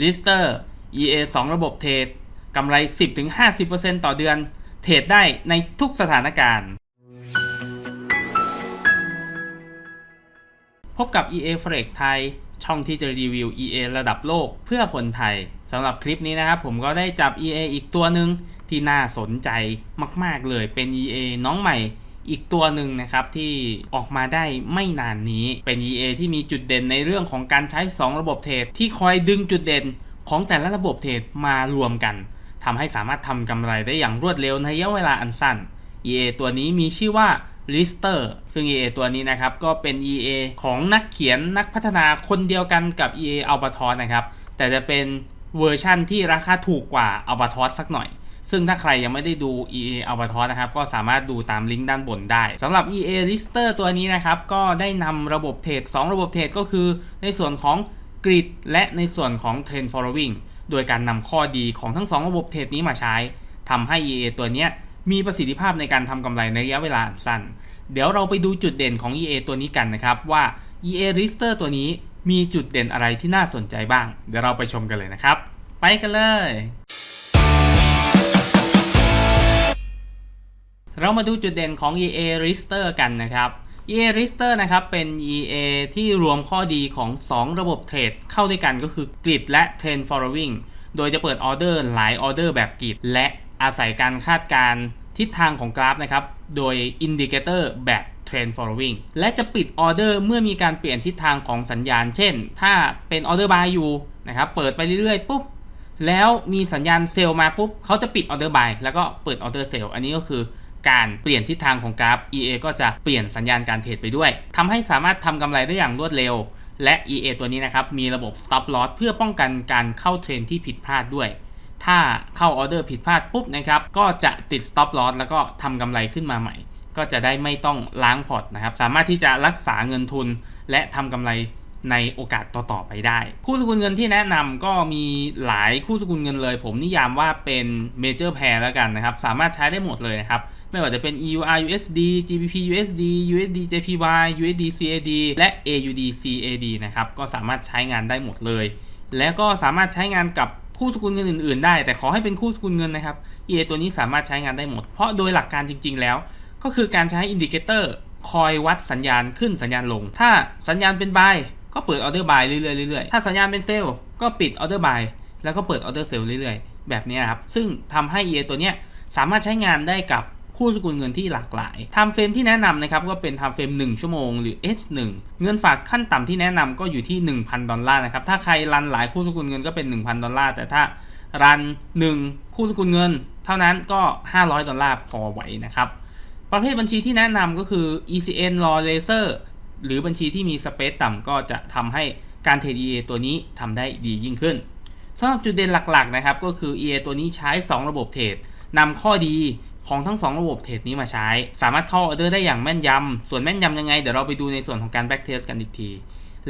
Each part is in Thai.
Lister EA 2 ระบบเทรดกำไร 10-50%ต่อเดือน เทรดได้ในทุกสถานการณ์ พบกับ EA Flex ไทย ช่องที่จะรีวิว EA ระดับโลกเพื่อคนไทยสำหรับคลิปนี้นะครับ ผมก็ได้จับ EA อีกตัวหนึ่งที่น่าสนใจมาก ๆ เลยเป็น EA น้องใหม่ อีกตัวหนึ่งนะครับที่ออกมาได้ไม่นานนี้เป็น EA ที่มีจุดเด่นในเรื่องของการใช้ 2 ระบบเทรดที่คอยดึงจุดเด่นของแต่ละระบบเทรดมารวมกันทำให้สามารถทำกำไรได้อย่างรวดเร็วในระยะเวลาอันสั้น EA ตัวนี้มีชื่อว่า Lister ซึ่ง EA ตัวนี้นะครับก็เป็น EA ของนักเขียนนักพัฒนาคนเดียวกันกับ EA a l b a t r o s นะครับแต่จะเป็นเวอร์ชั่นที่ราคาถูกกว่า a l b a t r o s สักหน่อย ซึ่งถ้าใครยังไม่ได้ดู EA Albatross นะครับ ก็สามารถดูตามลิงก์ด้านบนได้สำหรับ EA Lister ตัวนี้นะครับ ก็ได้นำระบบเทรด2ระบบเทรดก็คือในส่วนของ Grid และในส่วนของ Trend Following โดยการนำข้อดีของทั้ง 2 ระบบเทรดนี้มาใช้ทำให้ EA ตัวนี้มีประสิทธิภาพในการทำกำไรในระยะเวลาสั้น เดี๋ยวเราไปดูจุดเด่นของ EA ตัวนี้กันนะครับว่า EA Lister ตัวนี้มีจุดเด่นอะไรที่น่าสนใจบ้าง เดี๋ยวเราไปชมกันเลยนะครับ ไปกันเลย เรามาดูจุดเด่นของ EA Lister กันนะครับ EA Lister นะครับเป็น EA ที่รวมข้อดีของ 2 ระบบเทรดเข้าด้วยกันก็คือ Grid และ Trend Following โดยจะเปิดออเดอร์หลายออเดอร์แบบ Grid และอาศัยการคาดการทิศทางของกราฟนะครับ โดย Indicator แบบ Trend Following และจะปิดออเดอร์เมื่อมีการเปลี่ยนทิศทางของสัญญาณ เช่น ถ้าเป็นออเดอร์บายอยู่นะครับเปิดไปเรื่อยๆปุ๊บแล้วมีสัญญาณเซลล์มาปุ๊บเขาจะปิดออเดอร์บายแล้วก็เปิดออเดอร์เซลล์อันนี้ก็คือ การเปลี่ยนทิศทางของกราฟ EA ก็จะเปลี่ยนสัญญาณการเทรดไปด้วยทำให้สามารถทำกำไรได้อย่างรวดเร็ว และ EA ตัวนี้นะครับมีระบบ stop loss เพื่อป้องกันการเข้าเทรนที่ผิดพลาดด้วยถ้าเข้าออเดอร์ผิดพลาดปุ๊บนะครับ ก็จะติด stop loss แล้วก็ทำกำไรขึ้นมาใหม่ ก็จะได้ไม่ต้องล้างพอร์ตนะครับ สามารถที่จะรักษาเงินทุน และทำกำไรในโอกาสต่อๆไปได้ คู่สกุลเงินที่แนะนำก็มีหลายคู่สกุลเงินเลย ผมนิยามว่าเป็นเมเจอร์แพร์แล้วกันนะครับ สามารถใช้ได้หมดเลยนะครับ ไม่ว่าจะเป็น EUR USD GBP USD USD JPY USD CAD และ AUD CAD นะครับ ก็สามารถใช้งานได้หมดเลย แล้วก็สามารถใช้งานกับคู่สกุลเงินอื่น ๆ ได้ แต่ขอให้เป็นคู่สกุลเงินนะครับ EA ตัวนี้สามารถใช้งานได้หมด เพราะโดยหลักการจริง ๆ แล้ว ก็คือการใช้อินดิเคเตอร์คอยวัดสัญญาณขึ้นสัญญาณลง ถ้าสัญญาณเป็น buy ก็เปิดออเดอร์บายเรื่อยๆเรื่อยๆถ้าสัญญาณเป็นเซลล์ก็ปิดออเดอร์บายแล้วก็เปิดออเดอร์เซลล์เรื่อยๆ แบบนี้ครับ ซึ่งทำให้ EA ตัวเนี้ยสามารถใช้งานได้กับ คู่สกุลเงินที่หลากหลายไทม์เฟรมที่แนะนำนะครับก็เป็นไทม์เฟรม 1 ชั่วโมงหรือ H1 เงินฝากขั้นต่ำที่แนะนำก็อยู่ที่ 1,000 ดอลลาร์นะครับถ้าใครรันหลายคู่สกุลเงินก็เป็น 1,000 ดอลลาร์แต่ถ้ารัน 1 คู่สกุลเงิน เท่านั้นก็ 500 ดอลลาร์พอไหวนะครับประเภทบัญชีที่แนะนำก็คือ ECN Raw Laser หรือบัญชีที่มีสเปซต่ำก็จะทำให้การเทรด EA ตัวนี้ทำได้ดียิ่งขึ้นสำหรับจุดเด่นหลักๆนะครับก็คือ EA ตัวนี้ใช้ 2 ระบบเทรดนำข้อดี ของทั้ง 2 ระบบเทรดนี้มาใช้ สามารถเข้าออเดอร์ได้อย่างแม่นยำส่วนแม่นยำยังไง เดี๋ยวเราไปดูในส่วนของการ back test กันอีกที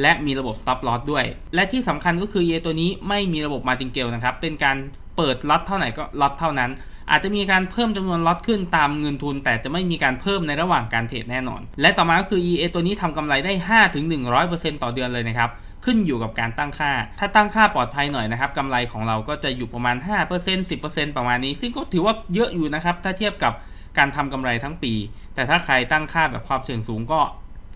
และมีระบบ stop loss ด้วย และที่สำคัญก็คือ EA ตัวนี้ไม่มีระบบ martingale นะครับ เป็นการเปิดล็อตเท่าไหร่ก็ล็อตเท่านั้น อาจจะมีการเพิ่มจำนวนล็อตขึ้นตามเงินทุน แต่จะไม่มีการเพิ่มในระหว่างการเทรดแน่นอน และต่อมาก็คือ EA ตัวนี้ทำกำไรได้ 5-100%ต่อเดือนเลยนะครับ ขึ้นอยู่กับการตั้งค่า ถ้าตั้งค่าปลอดภัยหน่อยนะครับกำไรของเราก็จะอยู่ประมาณ 5% 10%ประมาณนี้ ซึ่งก็ถือว่าเยอะอยู่นะครับ ถ้าเทียบกับการทำกำไรทั้งปี แต่ถ้าใครตั้งค่าแบบความเสี่ยงสูงก็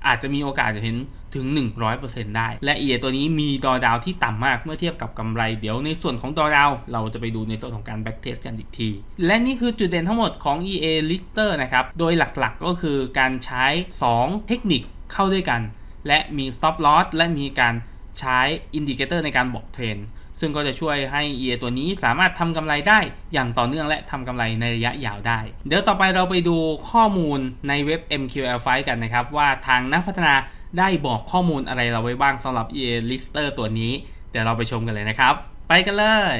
อาจจะมีโอกาสจะเห็นถึง 100%ได้ และ EA ตัวนี้มีดอดาวที่ต่ำมากเมื่อเทียบกับกำไร เดี๋ยวในส่วนของดอดาว เราจะไปดูในส่วนของการ back test กันอีกที และนี่คือจุดเด่นทั้งหมดของ EA Lister นะครับ โดยหลักๆก็คือการใช้ 2 เทคนิคเข้าด้วยกัน และมี stop loss และมีการ ใช้อินดิเคเตอร์ในการบอกเทรนซึ่งก็จะช่วยให้ EA ตัวนี้สามารถทำกำไรได้อย่างต่อเนื่องและทำกำไรในระยะยาวได้ เดี๋ยวต่อไปเราไปดูข้อมูลในเว็บ MQL5 กันนะครับ ว่าทางนักพัฒนาได้บอกข้อมูลอะไรเราไว้บ้างสำหรับ EA Lister ตัวนี้ เดี๋ยวเราไปชมกันเลยนะครับ ไปกันเลย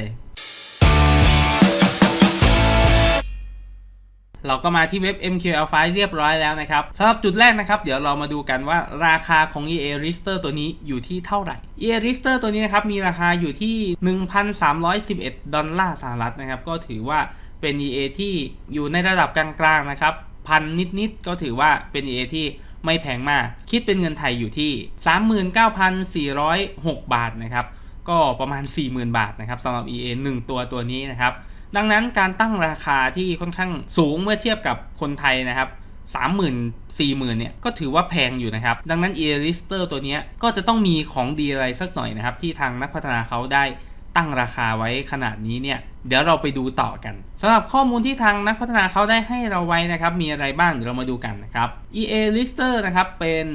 เราก็มาที่เว็บ MQL5 เรียบร้อยแล้วนะครับสำหรับจุดแรกนะครับ เดี๋ยวเรามาดูกันว่าราคาของ EA Lister ตัวนี้อยู่ที่เท่าไหร่ EA Lister ตัวนี้นะครับมีราคาอยู่ที่ 1,311 ดอลลาร์สหรัฐนะครับ ก็ถือว่าเป็น EA ที่อยู่ในระดับกลางๆนะครับพันนิดๆก็ถือว่าเป็น EA ที่ไม่แพงมาก คิดเป็นเงินไทยอยู่ที่ 39,406 บาทนะครับ ก็ประมาณ 40,000 บาทนะครับสำหรับ EA 1 ตัวตัวนี้นะครับ ดังนั้นการตั้งราคาที่ค่อนข้างสูงเมื่อเทียบกับคนไทยนะครับ30,000 40,000เนี่ยก็ถือว่าแพงอยู่นะครับ ดังนั้น e l i s t e r ตัวนี้ก็จะต้องมีของดีอะไรสักหน่อยนะครับ ที่ทางนักพัฒนาเขาได้ตั้งราคาไว้ขนาดนี้เนี่ย เดี๋ยวเราไปดูต่อกันสำหรับข้อมูลที่ทางนักพัฒนาเขาได้ให้เราไว้นะครับ มีอะไรบ้างเดี๋ยวเรามาดูกันนะครับ EA Lister นะครับเป็น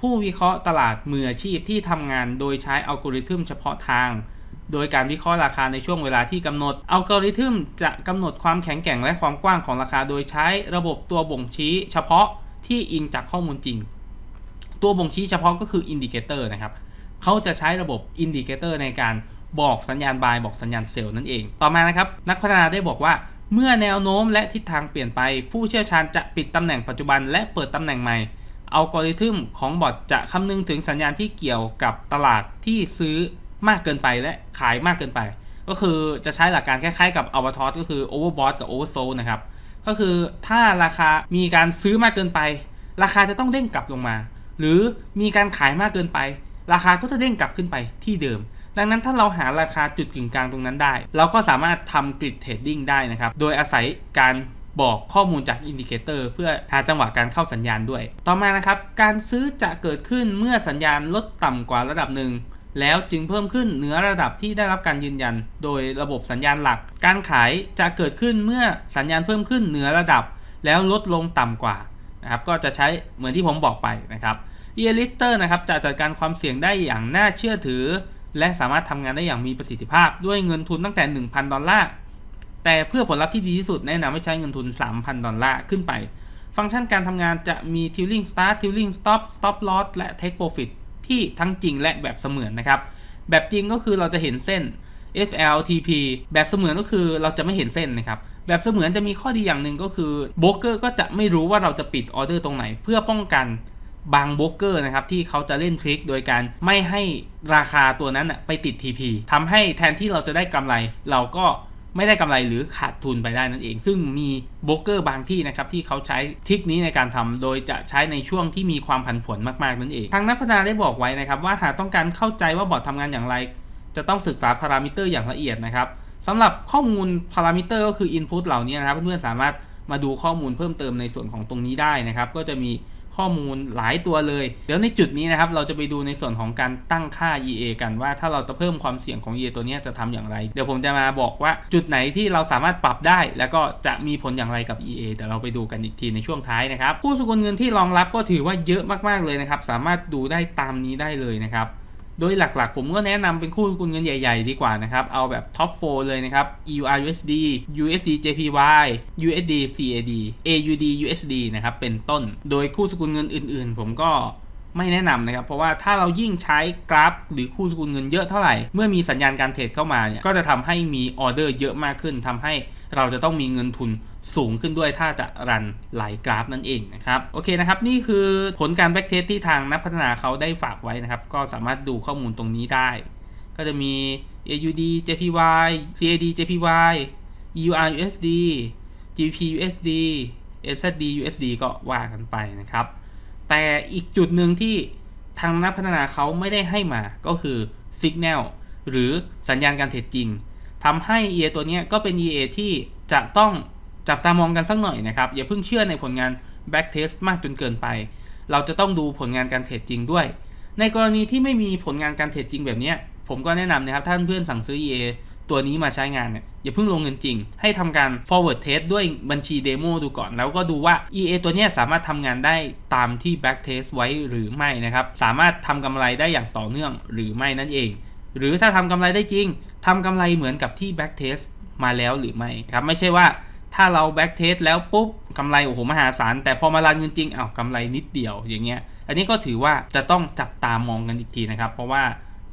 ผู้วิเคราะห์ตลาดมืออาชีพที่ทำงานโดยใช้อัลกอริทึมเฉพาะทาง โดยการวิเคราะห์ราคาในช่วงเวลาที่กำหนด อัลกอริทึมจะกำหนดความแข็งแกร่งและความกว้างของราคา โดยใช้ระบบตัวบ่งชี้เฉพาะที่อิงจากข้อมูลจริง ตัวบ่งชี้เฉพาะก็คืออินดิเคเตอร์นะครับ เขาจะใช้ระบบอินดิเคเตอร์ในการบอกสัญญาณบายบอกสัญญาณเซลล์นั่นเอง ต่อมานะครับ นักพัฒนาได้บอกว่า เมื่อแนวโน้มและทิศทางเปลี่ยนไป ผู้เชี่ยวชาญจะปิดตำแหน่งปัจจุบันและเปิดตำแหน่งใหม่อัลกอริทึมของบอทจะคำนึงถึงสัญญาณที่เกี่ยวกับตลาดที่ซื้อ มากเกินไปและขายมากเกินไป ก็คือจะใช้หลักการคล้ายๆกับอัล t ทอ s ก็คือ Overbought กับ Oversold นะครับ ก็คือถ้าราคามีการซื้อมากเกินไป ราคาจะต้องเด้งกลับลงมา หรือมีการขายมากเกินไป ราคาก็จะเด้งกลับขึ้นไปที่เดิม ดังนั้นถ้าเราหาราคาจุดกึ่งกลางตรงนั้นได้ เราก็สามารถทำกริดเทรดดิ้งได้นะครับ โดยอาศัยการบอกข้อมูลจากอินดิเคเตอร์เพื่อหาจังหวะการเข้าสัญญาณด้วย ต่อมานะครับ การซื้อจะเกิดขึ้นเมื่อสัญญาณลดต่ำกว่าระดับหนึ่ง แล้วจึงเพิ่มขึ้นเหนือระดับที่ได้รับการยืนยัน โดยระบบสัญญาณหลัก การขายจะเกิดขึ้นเมื่อสัญญาณเพิ่มขึ้นเหนือระดับ แล้วลดลงต่ำกว่านะครับก็จะใช้เหมือนที่ผมบอกไปนะครับ e l i s t e r นะครับจะจัดการความเสี่ยงได้อย่างน่าเชื่อถือ และสามารถทำงานได้อย่างมีประสิทธิภาพ ด้วยเงินทุนตั้งแต่ 1,000 ดอลลาร์แต่เพื่อผลลัพธ์ที่ดีที่สุดแนะนำให้ใช้เงินทุน 3,000 ดอลลาร์ขึ้นไป ฟังก์ชันการทำงานจะมี Tilling Start Tilling Stop Stop Loss และ Take Profit ที่ทั้งจริงและแบบเสมือนนะครับ แบบจริงก็คือเราจะเห็นเส้น SLTP แบบเสมือนก็คือเราจะไม่เห็นเส้นนะครับ แบบเสมือนจะมีข้อดีอย่างหนึ่งก็คือโบรกเกอร์ก็จะไม่รู้ว่าเราจะปิดออเดอร์ตรงไหน เพื่อป้องกันบางโบรกเกอร์นะครับที่เขาจะเล่นทริคโดยการไม่ให้ราคาตัวนั้นน่ะไปติด TP ทำให้แทนที่เราจะได้กำไร เราก็ ไม่ได้กำไรหรือขาดทุนไปได้นั่นเอง ซึ่งมีโบรกเกอร์บางที่นะครับที่เขาใช้ทิคนี้ในการทำโดยจะใช้ในช่วงที่มีความผันผวนมากๆนั่นเอง ทางนักพัฒนาได้บอกไว้นะครับว่าหากต้องการเข้าใจว่าบอร์ดทำงานอย่างไร จะต้องศึกษาพารามิเตอร์อย่างละเอียดนะครับสำหรับข้อมูลพารามิเตอร์ก็คือ Input เหล่านี้นะครับเพื่อนๆสามารถมาดูข้อมูลเพิ่มเติมในส่วนของตรงนี้ได้นะครับ ก็จะมี ข้อมูลหลายตัวเลย เดี๋ยวในจุดนี้นะครับ เราจะไปดูในส่วนของการตั้งค่า EA กันว่าถ้าเราจะเพิ่มความเสี่ยงของ EA ตัวนี้จะทำอย่างไร เดี๋ยวผมจะมาบอกว่าจุดไหนที่เราสามารถปรับได้ แล้วก็จะมีผลอย่างไรกับ EA เดี๋ยวเราไปดูกันอีกทีในช่วงท้ายนะครับผู้สกุลเงินที่รองรับก็ถือว่าเยอะมากๆเลยนะครับ สามารถดูได้ตามนี้ได้เลยนะครับ โดยหลักๆ ผมก็แนะนำเป็นคู่สกุลเงินใหญ่ๆ ดีกว่านะครับ เอาแบบท็อป4เลยนะครับ EUR USD USD JPY USD CAD AUD USD นะครับเป็นต้น โดยคู่สกุลเงินอื่นๆ ผมก็ไม่แนะนำนะครับ เพราะว่าถ้าเรายิ่งใช้กราฟ หรือคู่สกุลเงินเยอะเท่าไหร่ เมื่อมีสัญญาณการเทรดเข้ามาเนี่ยก็จะทำให้มีออเดอร์เยอะมากขึ้นทำให้เราจะต้องมีเงินทุน สูงขึ้นด้วยถ้าจะรันไหลกราฟนั่นเองนะครับโอเคนะครับนี่คือผลการแบ็กเทสที่ทางนักพัฒนาเขาได้ฝากไว้นะครับ ก็สามารถดูข้อมูลตรงนี้ได้ ก็จะมี AUD JPY CAD JPY EUR USD GP USD SD USD ก็ว่ากันไปนะครับ แต่อีกจุดหนึ่งที่ทางนักพัฒนาเขาไม่ได้ให้มาก็คือ Signal หรือสัญญาณการเทรดจริงทำให้ EA ตัวนี้ก็เป็น EA ที่จะต้อง จับตามองกันสักหน่อยนะครับ อย่าเพิ่งเชื่อในผลงาน back test มากจนเกินไป เราจะต้องดูผลงานการเทรดจริงด้วย ในกรณีที่ไม่มีผลงานการเทรดจริงแบบนี้ ผมก็แนะนำนะครับท่านเพื่อนสั่งซื้อ EA ตัวนี้มาใช้งานเนี่ยอย่าเพิ่งลงเงินจริง ให้ทำการ forward test ด้วยบัญชีเดโมดูก่อน แล้วก็ดูว่า EA ตัวนี้สามารถทำงานได้ตามที่ back test ไว้หรือไม่นะครับ สามารถทำกำไรได้อย่างต่อเนื่องหรือไม่นั่นเอง หรือถ้าทำกำไรได้จริงทำกำไรเหมือนกับที่ back test มาแล้วหรือไม่ครับไม่ใช่ว่า ถ้าเรา back test แล้วปุ๊บกำไรโอ้โหมหาศาลแต่พอมารันเงินจริงอ้าวกำไรนิดเดียวอย่างเงี้ย อันนี้ก็ถือว่าจะต้องจับตามองกันอีกทีนะครับ เพราะว่า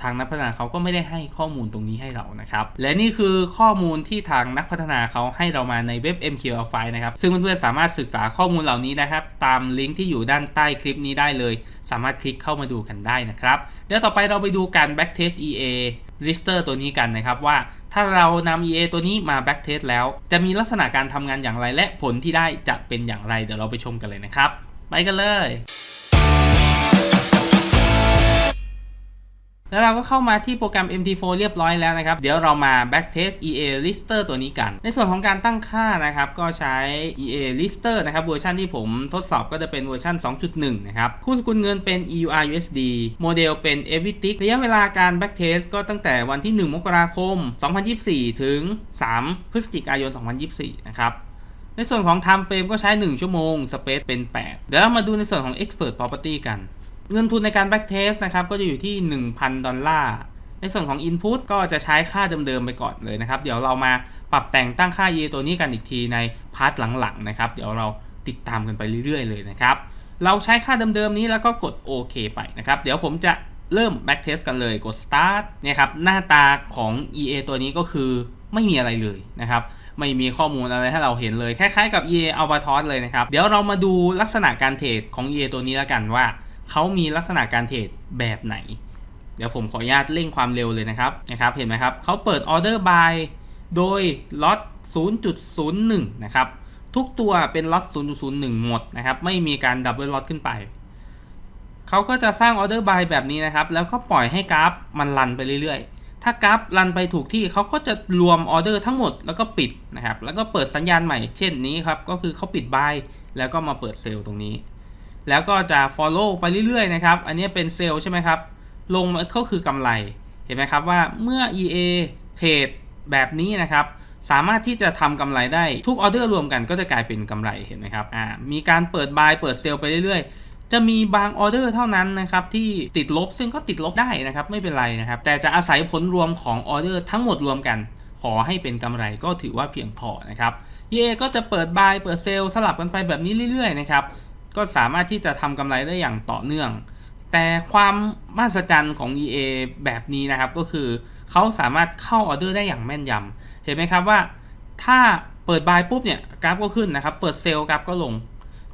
ทางนักพัฒนาเขาก็ไม่ได้ให้ข้อมูลตรงนี้ให้เรานะครับ และนี่คือข้อมูลที่ทางนักพัฒนาเขาให้เรามาในเว็บ MQL File นะครับ ซึ่งเพื่อนๆสามารถศึกษาข้อมูลเหล่านี้นะครับ ตามลิงก์ที่อยู่ด้านใต้คลิปนี้ได้เลย สามารถคลิกเข้ามาดูกันได้นะครับ เดี๋ยวต่อไปเราไปดูการ backtest EA lister ตัวนี้กันนะครับว่าถ้าเรานำ EA ตัวนี้มา backtest แล้ว จะมีลักษณะการทำงานอย่างไร และผลที่ได้จะเป็นอย่างไร เดี๋ยวเราไปชมกันเลยนะครับ ไปกันเลย แล้วเราก็เข้ามาที่โปรแกรม MT4 เรียบร้อยแล้วนะครับ เดี๋ยวเรามา backtest EA Lister ตัวนี้กัน ในส่วนของการตั้งค่านะครับ ก็ใช้ EA Lister นะครับ เวอร์ชันที่ผมทดสอบก็จะเป็นเวอร์ชัน2.1 นะครับ คู่สกุลเงินเป็น EUR USD โมเดลเป็น e v i t i c ระยะเวลาการ backtest ก็ตั้งแต่วันที่ 1 มกราคม 2024 ถึง 3 พฤศจิกายน 2024 นะครับในส่วนของ time frame ก็ใช้ 1 ชั่วโมง space เป็น 8 เดี๋ยวเรามาดูในส่วนของ expert property กัน เงินทุนในการ back test นะครับก็จะอยู่ที่ 1,000 ดอลลาร์ ในส่วนของ input ก็จะใช้ค่าเดิมๆไปก่อนเลยนะครับ เดี๋ยวเรามาปรับแต่งตั้งค่า EA ตัวนี้กันอีกทีในพาร์ทหลังๆนะครับ เดี๋ยวเราติดตามกันไปเรื่อยๆ เลยนะครับ เราใช้ค่าเดิมๆนี้แล้วก็กดโอเคไปนะครับ เดี๋ยวผมจะเริ่ม back test กันเลยกด start เนี่ยครับหน้าตาของ EA ตัวนี้ก็คือไม่มีอะไรเลยนะครับไม่มีข้อมูลอะไรให้เราเห็นเลย คล้ายๆกับ EA Albatross เลยนะครับ เดี๋ยวเรามาดูลักษณะการเทรดของ EA ตัวนี้แล้วกันว่า เขามีลักษณะการเทรดแบบไหน เดี๋ยวผมขออนุญาตเร่งความเร็วเลยนะครับนะครับ เห็นไหมครับเขาเปิดออเดอร์บายโดยล็อต 0.01 นะครับ ทุกตัวเป็นล็อต 0.01 หมดนะครับ ไม่มีการดับเบิลล็อตขึ้นไป เขาก็จะสร้างออเดอร์บายแบบนี้นะครับ แล้วก็ปล่อยให้กราฟมันรันไปเรื่อยๆ ถ้ากราฟรันไปถูกที่เขาก็จะรวมออเดอร์ทั้งหมดแล้วก็ปิดนะครับ แล้วก็เปิดสัญญาณใหม่ เช่นนี้ครับ ก็คือเขาปิดบายแล้วก็มาเปิดเซลล์ตรงนี้ แล้วก็จะ follow ไปเรื่อยๆนะครับ อันนี้เป็นเซลล์ใช่ไหมครับ ลงมาก็คือกำไร เห็นไหมครับว่าเมื่อ EA เทรดแบบนี้นะครับ สามารถที่จะทำกำไรได้ทุกออเดอร์รวมกันก็จะกลายเป็นกำไรเห็นไหมครับอ่ามีการเปิดบายเปิดเซลล์ไปเรื่อยๆ จะมีบางออเดอร์เท่านั้นนะครับที่ติดลบซึ่งก็ติดลบได้นะครับไม่เป็นไรนะครับ แต่จะอาศัยผลรวมของออเดอร์ทั้งหมดรวมกัน ขอให้เป็นกำไรก็ถือว่าเพียงพอนะครับ EA ก็จะเปิดบายเปิดเซลล์สลับกันไปแบบนี้เรื่อยๆนะครับ ก็สามารถที่จะทำกำไรได้อย่างต่อเนื่อง แต่ความมหัศจรรย์ของ EA แบบนี้นะครับ ก็คือเขาสามารถเข้าออเดอร์ได้อย่างแม่นยำเห็นไหมครับว่า ถ้าเปิดบายปุ๊บเนี่ยกราฟก็ขึ้นนะครับ เปิดเซลล์กราฟก็ลง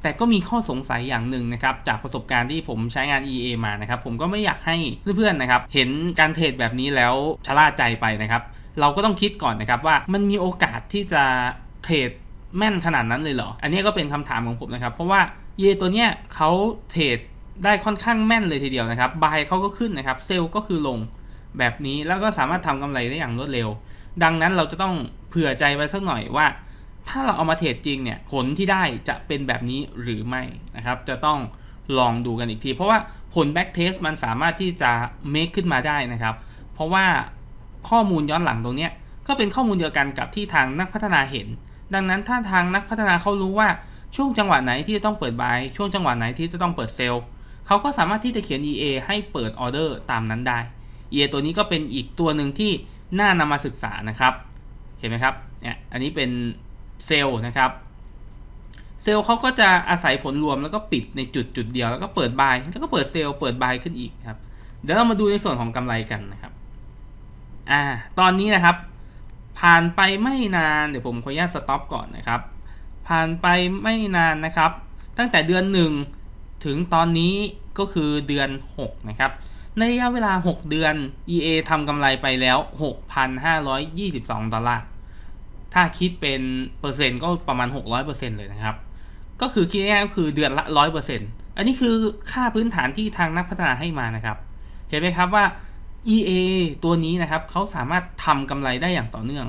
แต่ก็มีข้อสงสัยอย่างหนึ่งนะครับ จากประสบการณ์ที่ผมใช้งาน EA มานะครับ ผมก็ไม่อยากให้เพื่อนๆนะครับ เห็นการเทรดแบบนี้แล้วชะล่าใจไปนะครับ เราก็ต้องคิดก่อนนะครับว่ามันมีโอกาสที่จะเทรดแม่นขนาดนั้นเลยเหรอ อันนี้ก็เป็นคำถามของผมนะครับ เพราะว่า EA ตัวเนี้ยเขาเทรดได้ค่อนข้างแม่นเลยทีเดียวนะครับบายเขาก็ขึ้นนะครับเซลล์ก็คือลงแบบนี้แล้วก็สามารถทำกำไรได้อย่างรวดเร็ว ดังนั้นเราจะต้องเผื่อใจไว้สักหน่อยว่า ถ้าเราเอามาเทรดจริงเนี่ยผลที่ได้จะเป็นแบบนี้หรือไม่นะครับ จะต้องลองดูกันอีกที เพราะว่าผล back test มันสามารถที่จะ make ขึ้นมาได้นะครับ เพราะว่าข้อมูลย้อนหลังตรงเนี้ยก็เป็นข้อมูลเดียวกันกับที่ทางนักพัฒนาเห็น ดังนั้นถ้าทางนักพัฒนาเขารู้ว่า ช่วงจังหวะไหนที่จะต้องเปิดบายช่วงจังหวะไหนที่จะต้องเปิดเซลล์เขาก็สามารถที่จะเขียน EA ให้เปิดออเดอร์ตามนั้นได้ EA ตัวนี้ก็เป็นอีกตัวหนึ่งที่น่านำมาศึกษานะครับ เห็นไหมครับเนี่ยอันนี้เป็นเซลล์นะครับ เซลล์เขาก็จะอาศัยผลรวมแล้วก็ปิดในจุดจุดเดียวแล้วก็เปิดบายแล้วก็เปิดเซลล์เปิดบายขึ้นอีกครับเดี๋ยวเรามาดูในส่วนของกำไรกันนะครับอ่าตอนนี้นะครับ ผ่านไปไม่นานเดี๋ยวผมขออนุญาตสต็อปก่อนนะครับ ผ่านไปไม่นานนะครับ ตั้งแต่เดือน 1 ถึงตอนนี้ก็คือเดือน 6 นะครับ ในระยะเวลา 6 เดือน EA ทำกำไรไปแล้ว 6,522 ดอลลาร์ ถ้าคิดเป็นเปอร์เซ็นต์ก็ประมาณ 600%เลยนะครับ ก็คือคิดง่ายๆก็คือเดือนละ 100%อันนี้คือค่าพื้นฐานที่ทางนักพัฒนาให้มานะครับ เห็นไหมครับว่า EA ตัวนี้นะครับเขาสามารถทำกำไรได้อย่างต่อเนื่อง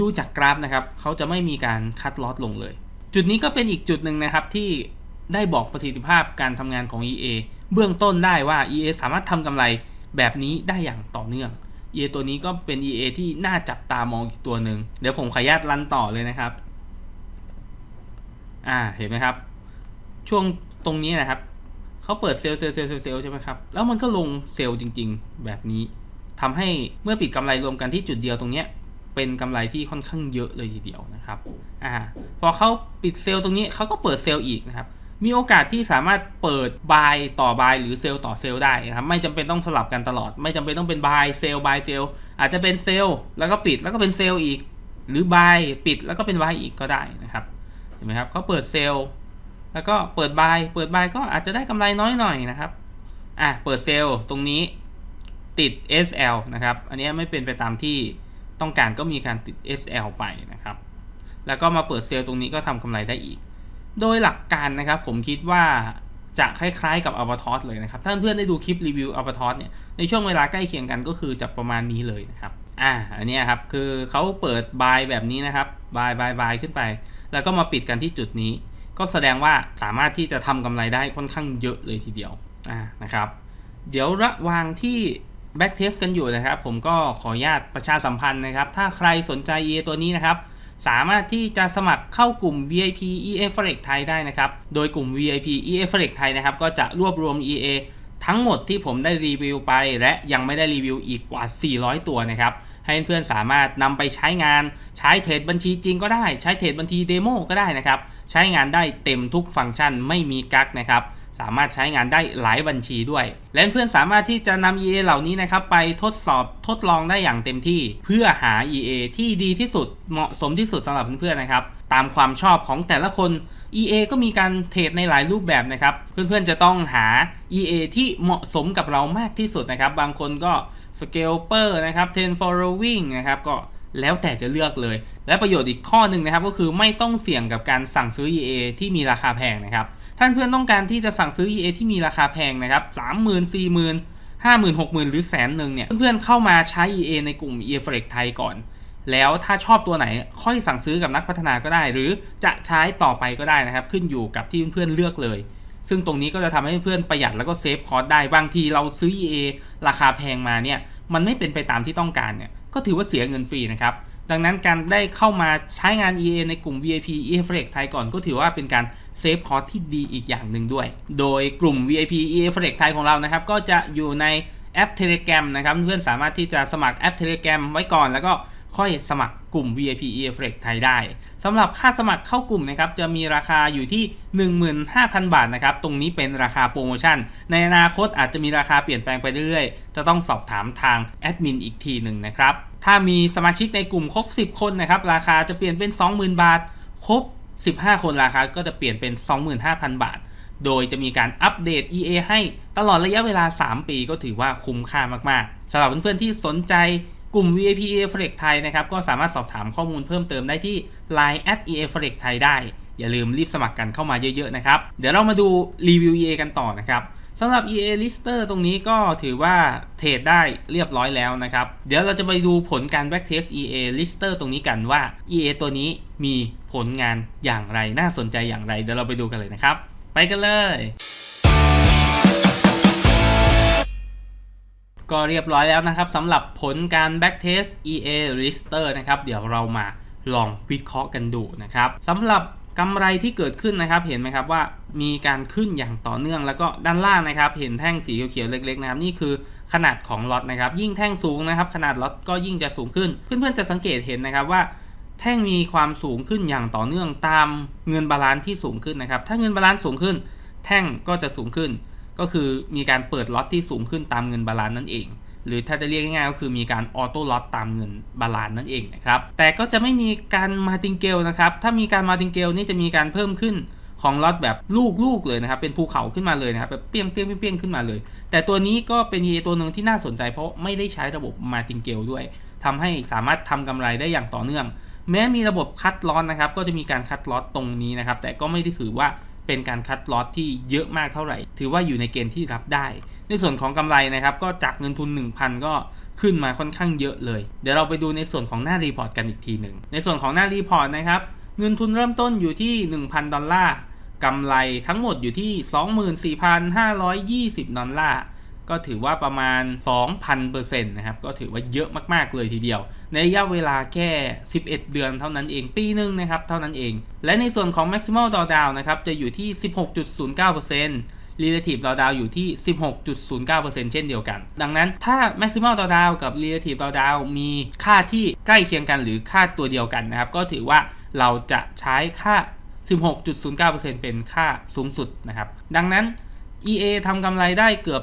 ดูจากกราฟนะครับเขาจะไม่มีการคัดลอตลงเลย จุดนี้ก็เป็นอีกจุดหนึ่งนะครับที่ได้บอกประสิทธิภาพการทำงานของ EA เบื้องต้นได้ว่า EA สามารถทำกำไรแบบนี้ได้อย่างต่อเนื่อง EA ตัวนี้ก็เป็น EA ที่น่าจับตามองอีกตัวหนึ่งเดี๋ยวผมขออนุญาตรันต่อเลยนะครับ อ่าเห็นไหมครับ ช่วงตรงนี้นะครับเขาเปิดเซลล์เซลล์เซลล์เซลล์เซลล์ใช่ไหมครับแล้วมันก็ลงเซลล์จริง ๆ แบบนี้ทำให้เมื่อปิดกำไรรวมกันที่จุดเดียวตรงเนี้ย เป็นกำไรที่ค่อนข้างเยอะเลยทีเดียวนะครับอ่าพอเขาปิดเซลล์ตรงนี้เขาก็เปิดเซลล์อีกนะครับมีโอกาสที่สามารถเปิดบายต่อบายหรือเซลล์ต่อเซลล์ได้นะครับไม่จำเป็นต้องสลับกันตลอด ไม่จำเป็นต้องเป็นบายเซลล์บายเซลล์อาจจะเป็นเซลล์แล้วก็ปิดแล้วก็เป็นเซลล์อีก หรือบายปิดแล้วก็เป็นบายอีกก็ได้นะครับเห็นไหมครับเขาเปิดเซลล์แล้วก็เปิดบายเปิดบายก็อาจจะได้กำไรน้อยหน่อยนะครับอะเปิดเซลล์ตรงนี้ติด SL นะครับ อันนี้ไม่เป็นไปตามที่ ต้องการก็มีการติด SL ไปนะครับ แล้วก็มาเปิดเซลล์ตรงนี้ก็ทำกำไรได้อีก โดยหลักการนะครับผมคิดว่าจะคล้ายๆกับ a l b a t o s เลยนะครับ ถ้าเพื่อนๆได้ดูคลิปรีวิว a l b a t o s เนี่ย ในช่วงเวลาใกล้เคียงกันก็คือจะประมาณนี้เลยนะครับ อ่า อันนี้ครับ คือเขาเปิดบายแบบนี้นะครับ บายบายบายขึ้นไป แล้วก็มาปิดกันที่จุดนี้ ก็แสดงว่าสามารถที่จะทำกำไรได้ค่อนข้างเยอะเลยทีเดียว อ่า นะครับ เดี๋ยวระหว่างที่ แบ็กเทสกันอยู่นะครับ ผมก็ขออนุญาตประชาสัมพันธ์นะครับ ถ้าใครสนใจ EA ตัวนี้นะครับ สามารถที่จะสมัครเข้ากลุ่ม VIP EA Forex ไทยได้นะครับ โดยกลุ่ม VIP EA Forex ไทยนะครับ ก็จะรวบรวม EA ทั้งหมดที่ผมได้รีวิวไป และยังไม่ได้รีวิวอีกกว่า 400 ตัวนะครับ ให้เพื่อนๆสามารถนำไปใช้งาน ใช้เทรดบัญชีจริงก็ได้ ใช้เทรดบัญชีเดโมก็ได้นะครับ ใช้งานได้เต็มทุกฟังก์ชันไม่มีกักนะครับ สามารถใช้งานได้หลายบัญชีด้วย และเพื่อนสามารถที่จะนำ EA เหล่านี้นะครับไปทดสอบทดลองได้อย่างเต็มที่ เพื่อหา EA ที่ดีที่สุดเหมาะสมที่สุดสำหรับเพื่อนๆนะครับ ตามความชอบของแต่ละคน EA ก็มีการเทรดในหลายรูปแบบนะครับ เพื่อนๆจะต้องหา EA ที่เหมาะสมกับเรามากที่สุดนะครับ บางคนก็ Scalper นะครับ Ten Following นะครับก็แล้วแต่จะเลือกเลย และประโยชน์อีกข้อหนึ่งนะครับ ก็คือไม่ต้องเสี่ยงกับการสั่งซื้อ EA ที่มีราคาแพงนะครับ ท่านเพื่อนต้องการที่จะสั่งซื้อ EA ที่มีราคาแพงนะครับสามหมื่นสี่หมื่นห้าหมื่นหกหมื่นหรือแสนหนึ่งเนี่ย เพื่อนๆเข้ามาใช้ EA ในกลุ่ม EA Forex ไทยก่อน แล้วถ้าชอบตัวไหนค่อยสั่งซื้อกับนักพัฒนาก็ได้ หรือจะใช้ต่อไปก็ได้นะครับ ขึ้นอยู่กับที่เพื่อนๆเลือกเลย ซึ่งตรงนี้ก็จะทำให้เพื่อนประหยัดแล้วก็เซฟคอร์สได้บางทีเราซื้อ EA ราคาแพงมาเนี่ยมันไม่เป็นไปตามที่ต้องการเนี่ยก็ถือว่าเสียเงินฟรีนะครับดังนั้นการได้เข้ามาใช้งาน EA ในกลุ่ม VIP EA Flex ไทยก่อนก็ถือว่าเป็นการ เซฟคอร์สที่ดีอีกอย่างหนึ่งด้วย โดยกลุ่ม VIP e Flex ไทยของเรานะครับ ก็จะอยู่ในแอป Telegram นะครับ เพื่อนสามารถที่จะสมัครแอป Telegram ไว้ก่อนแล้วก็ค่อยสมัครกลุ่ม VIP e Flex ไทยได้สำหรับค่าสมัครเข้ากลุ่มนะครับ จะมีราคาอยู่ที่ 15,000 บาทนะครับ ตรงนี้เป็นราคาโปรโมชั่น ในอนาคตอาจจะมีราคาเปลี่ยนแปลงไปเรื่อยๆ จะต้องสอบถามทางแอดมินอีกทีหนึ่งนะครับ ถ้ามีสมาชิกในกลุ่มครบ 10 คนนะครับ ราคาจะเปลี่ยนเป็น 20,000 บาท ครบ 15 คนราคาก็จะเปลี่ยนเป็น 25,000 บาท โดยจะมีการอัปเดต EA ให้ตลอดระยะเวลา 3 ปีก็ถือว่าคุ้มค่ามากๆสำหรับเพื่อนๆที่สนใจกลุ่ม VIP EA Forex ไทยนะครับก็สามารถสอบถามข้อมูลเพิ่มเติมได้ที่ Line at EA Forex ไทยได้ อย่าลืมรีบสมัครกันเข้ามาเยอะๆนะครับ เดี๋ยวเรามาดูรีวิว EA กันต่อนะครับ สำหรับ EA Lister ตรงนี้ก็ถือว่าเทรดได้เรียบร้อยแล้วนะครับ เดี๋ยวเราจะไปดูผลการ backtest EA Lister ตรงนี้กันว่า EA ตัวนี้มีผลงานอย่างไรน่าสนใจอย่างไร เดี๋ยวเราไปดูกันเลยนะครับ ไปกันเลยก็เรียบร้อยแล้วนะครับสำหรับผลการ backtest EA Lister นะครับ เดี๋ยวเรามาลองวิเคราะห์กันดูนะครับสำหรับ กำไรที่เกิดขึ้นนะครับเห็นไหมครับว่ามีการขึ้นอย่างต่อเนื่องแล้วก็ด้านล่างนะครับ เห็นแท่งสีเขียวๆเล็กๆนะครับนี่คือขนาดของล็อตนะครับ ยิ่งแท่งสูงนะครับ ขนาดล็อตก็ยิ่งจะสูงขึ้น เพื่อนๆจะสังเกตเห็นนะครับว่า แท่งมีความสูงขึ้นอย่างต่อเนื่องตามเงินบาลานซ์ที่สูงขึ้นนะครับ ถ้าเงินบาลานซ์สูงขึ้น แท่งก็จะสูงขึ้น ก็คือมีการเปิดล็อตที่สูงขึ้นตามเงินบาลานซ์นั่นเอง หรือถ้าจะเรียกง่ายๆก็คือมีการออโต้ล็อตตามเงินบาลานนั่นเองนะครับ แต่ก็จะไม่มีการมาติงเกลนะครับ ถ้ามีการมาติงเกลนี่จะมีการเพิ่มขึ้นของล็อตแบบลูกๆเลยนะครับ เป็นภูเขาขึ้นมาเลยนะครับแบบเปี้ยงเปี้ยงเปี้ยงขึ้นมาเลย แต่ตัวนี้ก็เป็น EA ตัวหนึ่งที่น่าสนใจ เพราะไม่ได้ใช้ระบบมาติงเกลด้วยทำให้สามารถทำกำไรได้อย่างต่อเนื่อง แม้มีระบบคัดล็อตนะครับ ก็จะมีการคัดล็อตตรงนี้นะครับ แต่ก็ไม่ได้ถือว่าเป็นการคัดล็อตที่เยอะมากเท่าไหร่ ถือว่าอยู่ในเกณฑ์ที่รับได้ ในส่วนของกำไรนะครับก็จากเงินทุน 1,000 ก็ขึ้นมาค่อนข้างเยอะเลย เดี๋ยวเราไปดูในส่วนของหน้ารีพอร์ตกันอีกทีหนึ่ง ในส่วนของหน้ารีพอร์ตนะครับ เงินทุนเริ่มต้นอยู่ที่ 1,000 ดอลลาร์กำไรทั้งหมดอยู่ที่ 24,520 ดอลลาร์ ก็ถือว่าประมาณ 2,000%นะครับ ก็ถือว่าเยอะมาก ๆ เลยทีเดียว ในระยะเวลาแค่ 11 เดือนเท่านั้นเอง ปีหนึ่งนะครับ เท่านั้นเอง และในส่วนของ maximal drawdown นะครับ จะอยู่ที่ 16.09% relative drawdown อยู่ที่ 16.09%เช่นเดียวกัน ดังนั้นถ้า maximal drawdown กับ relative drawdown มีค่าที่ใกล้เคียงกันหรือค่าตัวเดียวกันนะครับ ก็ถือว่าเราจะใช้ค่า 16.09%เป็นค่าสูงสุดนะครับ ดังนั้น EA ทำกำไรได้เกือบ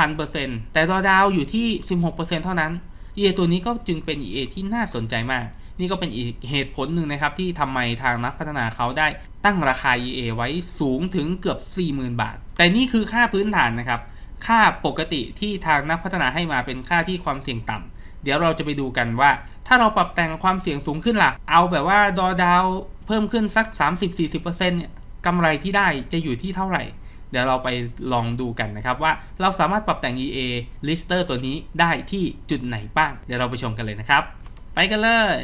2,000%แต่ตัวดาวอยู่ที่ 16%เท่านั้น EA ตัวนี้ก็จึงเป็น EA ที่น่าสนใจมาก นี่ก็เป็นอีกเหตุผลหนึ่งนะครับที่ทำไมทางนักพัฒนาเขาได้ตั้งราคา EA ไว้สูงถึงเกือบ 40,000 บาท แต่นี่คือค่าพื้นฐานนะครับ ค่าปกติที่ทางนักพัฒนาให้มาเป็นค่าที่ความเสี่ยงต่ำเดี๋ยวเราจะไปดูกันว่า ถ้าเราปรับแต่งความเสี่ยงสูงขึ้นล่ะ เอาแบบว่าดอดาวเพิ่มขึ้นสัก 30-40%เนี่ยกำไรที่ได้จะอยู่ที่เท่าไหร่เดี๋ยวเราไปลองดูกันนะครับว่าเราสามารถปรับแต่ง EA lister ตัวนี้ได้ที่จุดไหนบ้าง เดี๋ยวเราไปชมกันเลยนะครับ ไปกันเลย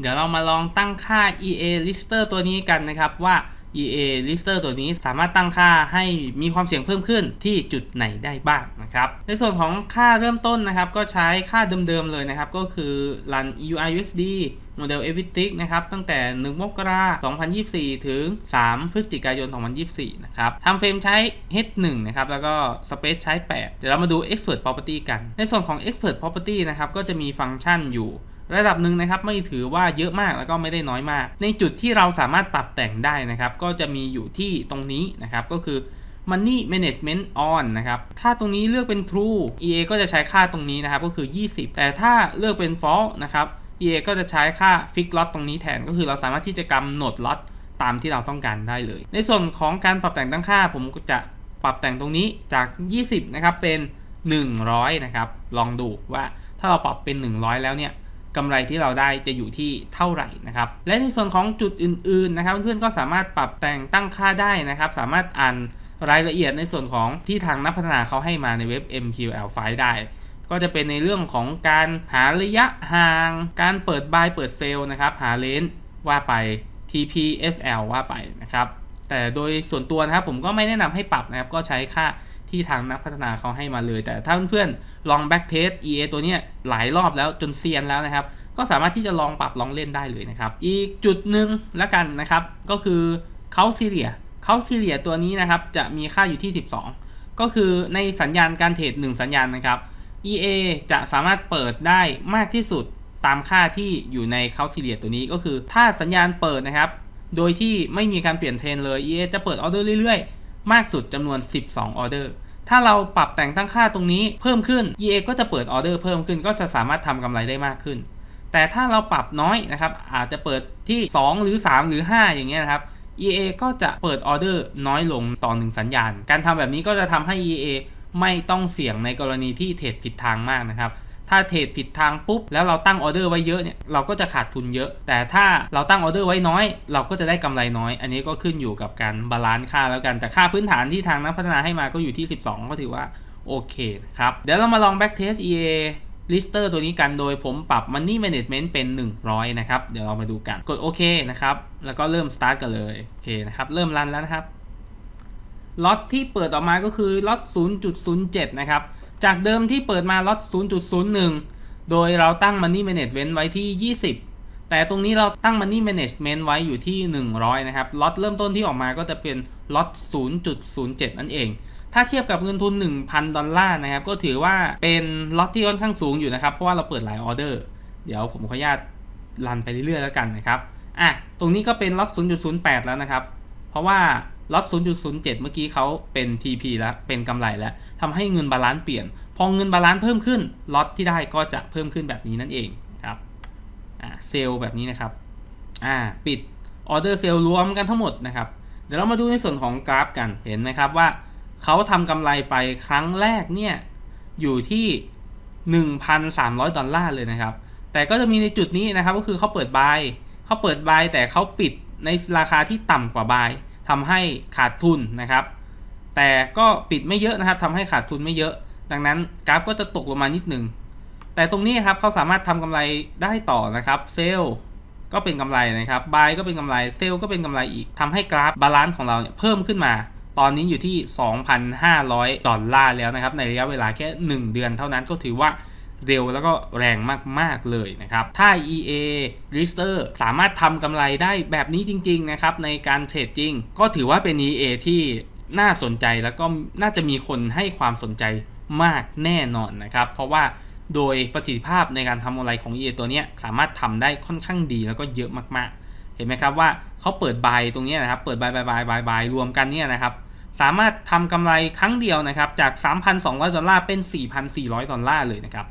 เดี๋ยวเรามาลองตั้งค่า EA lister ตัวนี้กันนะครับว่า EA lister ตัวนี้สามารถตั้งค่าให้มีความเสี่ยงเพิ่มขึ้นที่จุดไหนได้บ้างนะครับ ในส่วนของค่าเริ่มต้นนะครับ ก็ใช้ค่าเดิมๆเลยนะครับ ก็คือ run EUI USD โมเดล e v i t i c นะครับตั้งแต่ 1 มกราคม 2024 ถึง 3 พฤศจิกายน 2024 นะครับทำเฟรมใช้ H1 นะครับ แล้วก็ Space ใช้ 8 เดี๋ยวเรามาดู Expert Property กัน ในส่วนของ Expert Property นะครับ ก็จะมีฟังก์ชันอยู่ ระดับหนึ่งนะครับไม่ถือว่าเยอะมากแล้วก็ไม่ได้น้อยมาก ในจุดที่เราสามารถปรับแต่งได้นะครับก็จะมีอยู่ที่ตรงนี้นะครับก็คือ Money Management On นะครับ ถ้าตรงนี้เลือกเป็น True EA ก็จะใช้ค่าตรงนี้นะครับก็คือ 20 แต่ถ้าเลือกเป็น False นะครับ EA ก็จะใช้ค่า Fix Lot ตรงนี้แทน ก็คือเราสามารถที่จะกำหนด lot ตามที่เราต้องการได้เลย ในส่วนของการปรับแต่งตั้งค่า ผมก็จะปรับแต่งตรงนี้จาก 20 นะครับเป็น 100 นะครับ ลองดูว่าถ้าเราปรับเป็น 100 แล้วเนี่ย กำไรที่เราได้จะอยู่ที่เท่าไหร่นะครับ และในส่วนของจุดอื่นๆนะครับ เพื่อนๆก็สามารถปรับแต่งตั้งค่าได้นะครับ สามารถอ่านรายละเอียดในส่วนของที่ทางนักพัฒนาเขาให้มาในเว็บ MQL ไฟล์ได้ ก็จะเป็นในเรื่องของการหาระยะห่าง การเปิดบายเปิดเซลล์นะครับ หาเลนส์ว่าไป TPSL ว่าไปนะครับ แต่โดยส่วนตัวนะครับผมก็ไม่แนะนำให้ปรับนะครับ ก็ใช้ค่า ที่ทางนักพัฒนาเขาให้มาเลย แต่ถ้าเพื่อนๆลองแบ็กเทส EA ตัวเนี้ยหลายรอบแล้วจนเซียนแล้วนะครับ ก็สามารถที่จะลองปรับลองเล่นได้เลยนะครับ อีกจุดหนึ่งแล้วกันนะครับ ก็คือเขาซีเรียเขาซีเรียตัวนี้นะครับจะมีค่าอยู่ที่ 12 ก็คือในสัญญาณการเทรด1สัญญาณนะครับ EA จะสามารถเปิดได้มากที่สุดตามค่าที่อยู่ในเขาซีเรียตัวนี้ก็คือถ้าสัญญาณเปิดนะครับ โดยที่ไม่มีการเปลี่ยนเทรนเลย EA จะเปิดออเดอร์เรื่อยๆ มากสุดจำนวน 12 ออเดอร์ ถ้าเราปรับแต่งตั้งค่าตรงนี้เพิ่มขึ้น EA ก็จะเปิดออเดอร์เพิ่มขึ้นก็จะสามารถทำกำไรได้มากขึ้น แต่ถ้าเราปรับน้อยนะครับอาจจะเปิดที่ 2 หรือ 3 หรือ 5 อย่างเงี้ยนะครับ EA ก็จะเปิดออเดอร์น้อยลงต่อหนึ่งสัญญาณ การทำแบบนี้ก็จะทำให้ EA ไม่ต้องเสี่ยงในกรณีที่เทรดผิดทางมากนะครับ ถ้าเทรดผิดทางปุ๊บแล้วเราตั้งออเดอร์ไว้เยอะเนี่ยเราก็จะขาดทุนเยอะ แต่ถ้าเราตั้งออเดอร์ไว้น้อย เราก็จะได้กำไรน้อย อันนี้ก็ขึ้นอยู่กับการบาลานซ์ค่าแล้วกันแต่ค่าพื้นฐานที่ทางนักพัฒนาให้มาก็อยู่ที่ 12 ก็ถือว่าโอเคครับเดี๋ยวเรามาลอง back test EA lister ตัวนี้กันโดยผมปรับ money management เป็น 100 นะครับ เดี๋ยวเรามาดูกัน กดโอเคนะครับ แล้วก็เริ่ม start กันเลย โอเคนะครับ เริ่มรันแล้วนะครับ ล็อตที่เปิดออกมาก็คือล็อต 0.07 นะครับ จากเดิมที่เปิดมาล็อต 0.01 โดยเราตั้ง Money Management ไว้ที่ 20 แต่ตรงนี้เราตั้ง Money Management ไว้อยู่ที่ 100 นะครับ ล็อตเริ่มต้นที่ออกมาก็จะเป็นล็อต 0.07 นั่นเอง ถ้าเทียบกับเงินทุน 1,000 ดอลลาร์นะครับ ก็ถือว่าเป็นล็อตที่ค่อนข้างสูงอยู่นะครับ เพราะว่าเราเปิดหลายออเดอร์ เดี๋ยวผมขออนุญาตรันไปเรื่อยๆแล้วกันนะครับ อะ ตรงนี้ก็เป็นล็อต 0.08 แล้วนะครับ เพราะว่า ล็อต0.07 เมื่อกี้เขาเป็น TP แล้ว เป็นกำไรแล้วทำให้เงินบาลานซ์เปลี่ยน พอเงินบาลานซ์เพิ่มขึ้นล็อตที่ได้ก็จะเพิ่มขึ้นแบบนี้นั่นเองครับเซลล์แบบนี้นะครับอ่าปิดออเดอร์เซลล์รวมกันทั้งหมดนะครับ เดี๋ยวเรามาดูในส่วนของกราฟกัน เห็นไหมครับว่าเขาทำกำไรไปครั้งแรกเนี่ยอยู่ที่ 1,300 ดอลลาร์เลยนะครับ แต่ก็จะมีในจุดนี้นะครับก็คือเขาเปิดบายเขาเปิดบายแต่เขาปิดในราคาที่ต่ำกว่าบาย ทำให้ขาดทุนนะครับ แต่ก็ปิดไม่เยอะนะครับทำให้ขาดทุนไม่เยอะ ดังนั้นกราฟก็จะตกลงมานิดหนึ่งแต่ตรงนี้ครับเขาสามารถทำกำไรได้ต่อนะครับเซลก็เป็นกำไรนะครับบายก็เป็นกำไรเซลก็เป็นกำไรอีกทำให้กราฟบาลานซ์ของเราเนี่ยเพิ่มขึ้นมา ตอนนี้อยู่ที่ 2,500 ดอลลาร์แล้วนะครับ ในระยะเวลาแค่ 1 เดือนเท่านั้นก็ถือว่า เร็วแล้วก็แรงมาก ๆ เลยนะครับ ถ้า EA Lister สามารถทำกำไรได้แบบนี้จริง ๆ นะครับ ในการเทรดจริง ก็ถือว่าเป็น EA ที่น่าสนใจแล้วก็น่าจะมีคนให้ความสนใจมากแน่นอนนะครับ เพราะว่าโดยประสิทธิภาพในการทำกำไรของ EA ตัวนี้สามารถทำได้ค่อนข้างดีแล้วก็เยอะมาก ๆ เห็นไหมครับว่าเขาเปิดบายตรงนี้นะครับ เปิดบายบายบายบายบายรวมกันเนี่ยนะครับสามารถทำกำไรครั้งเดียวนะครับจาก 3,200 ดอลลาร์เป็น 4,400 ดอลลาร์เลยนะครับ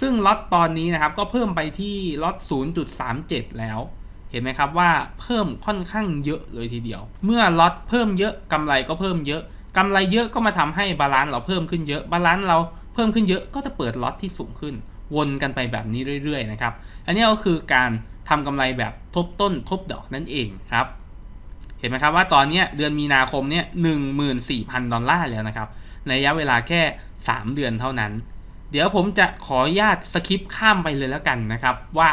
ซึ่งล็อตตอนนี้นะครับก็เพิ่มไปที่ล็อต 0.37 แล้ว เห็นไหมครับว่าเพิ่มค่อนข้างเยอะเลยทีเดียว เมื่อล็อตเพิ่มเยอะกำไรก็เพิ่มเยอะกำไรเยอะก็มาทำให้บาลานซ์เราเพิ่มขึ้นเยอะบาลานซ์เราเพิ่มขึ้นเยอะก็จะเปิดล็อตที่สูงขึ้น วนกันไปแบบนี้เรื่อยๆนะครับ อันนี้ก็คือการทำกำไรแบบทบต้นทบดอกนั่นเองครับ เห็นไหมครับว่าตอนนี้เดือนมีนาคมเนี่ยหนึ่งดอลลาร์แล้วนะครับในระยะเวลาแค่ 3 เดือนเท่านั้น เดี๋ยวผมจะขออนุญาตสคิปข้ามไปเลยแล้วกันนะครับ ว่า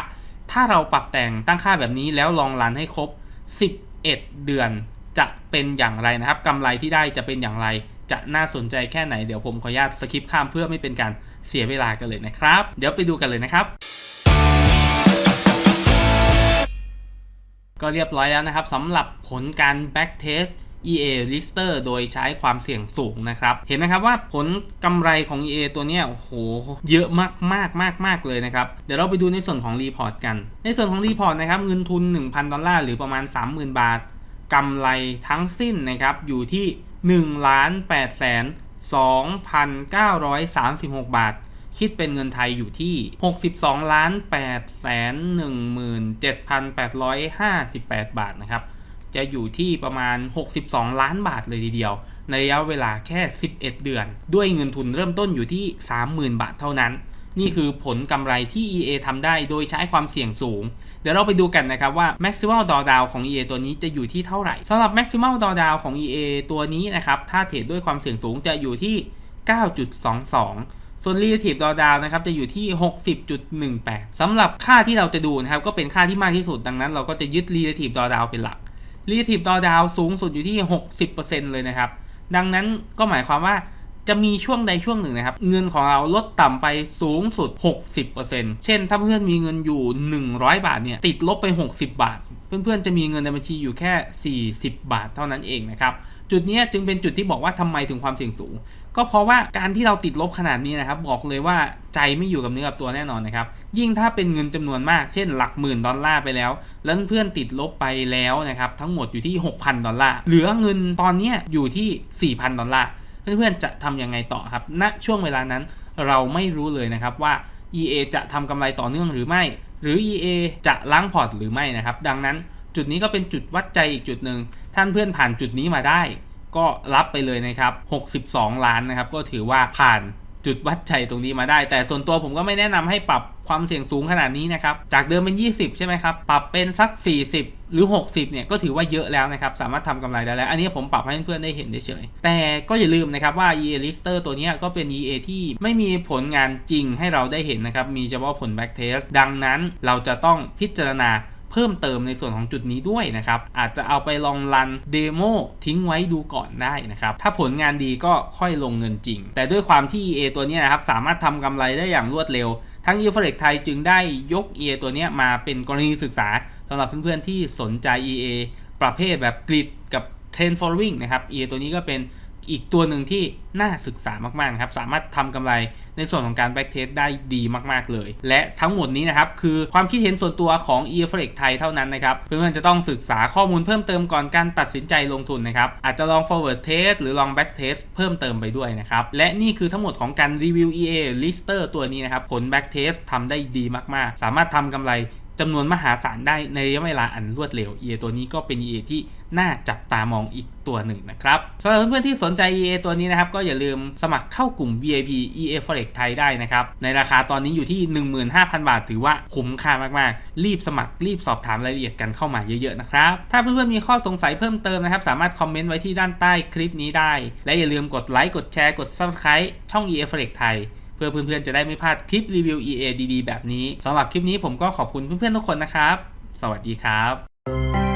ถ้าเราปรับแต่งตั้งค่าแบบนี้แล้วลองรันให้ครบ 11 เดือนจะเป็นอย่างไรนะครับกำไรที่ได้จะเป็นอย่างไร จะน่าสนใจแค่ไหนเดี๋ยวผมขออนุญาตสคิปข้ามเพื่อไม่เป็นการเสียเวลากันเลยนะครับ เดี๋ยวไปดูกันเลยนะครับ ก็เรียบร้อยแล้วนะครับสำหรับผลการ backtest EA Lister โดยใช้ความเสี่ยงสูงนะครับ เห็นไหมครับว่าผลกำไรของ EA ตัวเนี้โอ้โห เยอะมากมากมากมากเลยนะครับ เดี๋ยวเราไปดูในส่วนของรีพอร์ตกัน ในส่วนของรีพอร์ตนะครับ เงินทุน 1,000 ดอลลาร์หรือประมาณ 30,000 บาทกำไรทั้งสิ้นนะครับอยู่ที่1ล้าน8แสน2,936 บาท คิดเป็นเงินไทยอยู่ที่ 62ล้าน8แสน17,858 บาทนะครับ จะอยู่ที่ประมาณ 62 ล้านบาทเลยทีเดียว ในระยะเวลาแค่ 11 เดือน ด้วยเงินทุนเริ่มต้นอยู่ที่ 30,000 บาทเท่านั้น นี่คือผลกำไรที่ EA ทำได้โดยใช้ความเสี่ยงสูง เดี๋ยวเราไปดูกันนะครับว่า maximal drawdown ของ EA ตัวนี้จะอยู่ที่เท่าไหร่สำหรับ maximal drawdown ของ EA ตัวนี้นะครับถ้าเทรดด้วยความเสี่ยงสูงจะอยู่ที่ 9.22ส่วน relative drawdown นะครับจะอยู่ที่ 60.18สำหรับค่าที่เราจะดูนะครับก็เป็นค่าที่มากที่สุดดังนั้น เราก็จะยึด relative drawdown เป็นหลัก relative drawdown สูงสุดอยู่ที่ 60%เลยนะครับ ดังนั้นก็หมายความว่าจะมีช่วงใดช่วงหนึ่งนะครับ เงินของเราลดต่ำไปสูงสุด 60%เช่น ถ้าเพื่อนมีเงินอยู่ 100 บาทเนี่ย ติดลบไป 60 บาท เพื่อนๆจะมีเงินในบัญชีอยู่แค่ 40 บาทเท่านั้นเองนะครับ จุดนี้จึงเป็นจุดที่บอกว่าทำไมถึงความเสี่ยงสูง ก็เพราะว่าการที่เราติดลบขนาดนี้นะครับบอกเลยว่าใจไม่อยู่กับเนื้อกับตัวแน่นอนนะครับยิ่งถ้าเป็นเงินจำนวนมากเช่นหลักหมื่นดอลลาร์ไปแล้ว แล้วเพื่อนติดลบไปแล้วนะครับทั้งหมดอยู่ที่ 6,000 ดอลลาร์เหลือเงินตอนนี้อยู่ที่ 4,000 ดอลลาร์เพื่อนๆจะทำยังไงต่อครับณช่วงเวลานั้นเราไม่รู้เลยนะครับว่า EA จะทำกำไรต่อเนื่องหรือไม่ หรือ EA จะล้างพอร์ตหรือไม่นะครับดังนั้นจุดนี้ก็เป็นจุดวัดใจอีกจุดหนึ่งท่านเพื่อนผ่านจุดนี้มาได้ ก็รับไปเลยนะครับ 62 ล้านนะครับ ก็ถือว่าผ่านจุดวัดใจตรงนี้มาได้ แต่ส่วนตัวผมก็ไม่แนะนำให้ปรับความเสี่ยงสูงขนาดนี้นะครับ จากเดิมเป็น 20 ใช่ไหมครับ ปรับเป็นสัก 40 หรือ 60 เนี่ย ก็ถือว่าเยอะแล้วนะครับ สามารถทำกำไรได้แล้ว อันนี้ผมปรับให้เพื่อนๆได้เห็นเฉยๆ แต่ก็อย่าลืมนะครับว่า EA Lister ตัวนี้ก็เป็น EA ที่ไม่มีผลงานจริงให้เราได้เห็นนะครับ มีเฉพาะผล backtest ดังนั้นเราจะต้องพิจารณา เพิ่มเติมในส่วนของจุดนี้ด้วยนะครับ อาจจะเอาไปลองรันเดโมทิ้งไว้ดูก่อนได้นะครับ ถ้าผลงานดีก็ค่อยลงเงินจริง แต่ด้วยความที่ EA ตัวนี้นะครับ สามารถทำกำไรได้อย่างรวดเร็ว ทั้ง e f o r e x ไทยจึงได้ยก EA ตัวนี้มาเป็นกรณีศึกษาสำหรับเพื่อนๆที่สนใจ EA ประเภทแบบกริดกับ Trend following นะครับ EA ตัวนี้ก็เป็น อีกตัวหนึ่งที่น่าศึกษามากๆครับสามารถทำกำไรในส่วนของการ back test ได้ดีมากๆเลย และทั้งหมดนี้นะครับคือความคิดเห็นส่วนตัวของ e f l e x ไทยเท่านั้นนะครับเพื่อนๆจะต้องศึกษาข้อมูลเพิ่มเติมก่อนการตัดสินใจลงทุนนะครับอาจจะลอง forward test หรือลอง back test เพิ่มเติมไปด้วยนะครับและนี่คือทั้งหมดของการรีวิว EA Lister ตัวนี้นะครับผล back test ทำได้ดีมากๆ สามารถทำกำไร จำนวนมหาศาลได้ในระยะเวลาอันรวดเร็ว EA ตัวนี้ก็เป็น EA ที่น่าจับตามองอีกตัวหนึ่งนะครับสำหรับเพื่อนๆที่สนใจ EA ตัวนี้นะครับ ก็อย่าลืมสมัครเข้ากลุ่ม VIP EA Forex ไทยได้นะครับ ในราคาตอนนี้อยู่ที่ 15,000 บาท ถือว่าคุ้มค่ามากๆ รีบสมัครรีบสอบถามรายละเอียดกันเข้ามาเยอะๆนะครับ ถ้าเพื่อนๆมีข้อสงสัยเพิ่มเติมนะครับ สามารถคอมเมนต์ไว้ที่ด้านใต้คลิปนี้ได้ และอย่าลืมกดไลค์กดแชร์กด Subscribe ช่อง EA Forex ไทย พื่อเพื่อนๆจะได้ไม่พลาดคลิปรีวิว EA ดีๆแบบนี้สำหรับคลิปนี้ผมก็ขอบคุณเพื่อนๆทุกคนนะครับ สวัสดีครับ